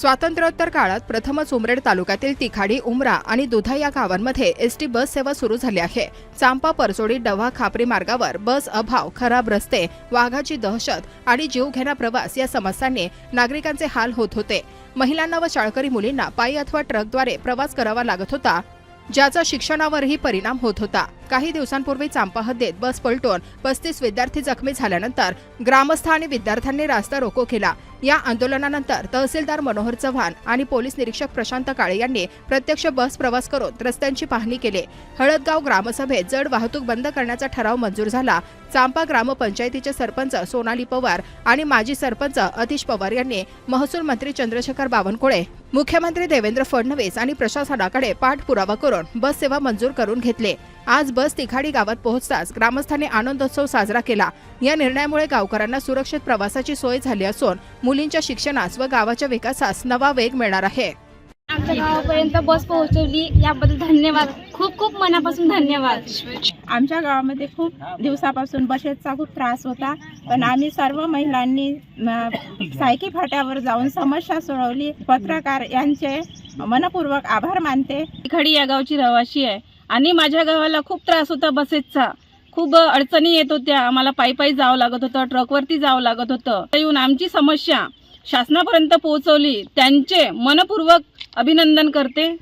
स्वातंत्र्योत्तर काळात प्रथमच उमरेड तालुक्यातील तिखाडी उमरा आणि दुधा या गावांमध्ये एसटी बस सेवा सुरू झाली आहे. चांपा परसोडी डव्हा खापरी मार्गावर बस अभाव खराब रस्ते वाघाची दहशत आणि जीवघेणा प्रवास या समस्यांनी नागरिकांचे हाल होत होते. महिलांना व शाळकरी मुलींना पायी अथवा ट्रकद्वारे प्रवास करावा लागत होता ज्याचा शिक्षणावरही परिणाम होत होता. काही दिवसांपूर्वी चांपा हद्दीत बस पलटून पस्तीस विद्यार्थी जखमी झाल्यानंतर ग्रामस्थ आणि विद्यार्थ्यांनी रास्ता रोको केला. या आंदोलनानंतर तहसीलदार मनोहर चव्हाण आणि पोलीस निरीक्षक प्रशांत काळे यांनी प्रत्यक्ष बस प्रवास करून रस्त्यांची पाहणी केली. हळदगाव ग्रामसभेत जड वाहतूक बंद करण्याचा ठराव मंजूर झाला. चांपा ग्रामपंचायतीचे सरपंच सोनाली पवार आणि माजी सरपंच अतिश पवार यांनी महसूल मंत्री चंद्रशेखर बावनकुळे मुख्यमंत्री देवेंद्र फडणवीस आणि प्रशासनाकडे पाठपुरावा करून बस सेवा मंजूर करून घेतले. आज बस तिखाडी गावात पोहोचताच ग्रामस्थांनी आनंदोत्सव साजरा केला. या निर्णयामुळे गावकऱ्यांना सुरक्षित प्रवासाची सोय झाली असून मुलींच्या शिक्षणास व गावाच्या विकासास नवा वेग मिळणार आहे. आमच्या गावापर्यंत बस पोहोचवली. याबद्दल धन्यवाद. खूप खूप मनापासून धन्यवाद. आमच्या गावामध्ये खूप दिवसापासून बसेसचा खूप त्रास होता. पण आम्ही सर्व महिलांनी सायकी फाट्यावर जाऊन समस्या सोडवली. पत्रकार यांचे मनपूर्वक आभार मानते. खडी या गावची रहिवाशी आहे. आणि माझ्या गावाला खूप त्रास होता बसेसचा. खूप अडचणी येत होत्या. आम्हाला पायी पायी जावं लागत होतं ट्रकवरती जावं लागत होतं. तर येऊन आमची समस्या शासनापर्यंत पोहोचवली. त्यांचे मनपूर्वक अभिनंदन करते.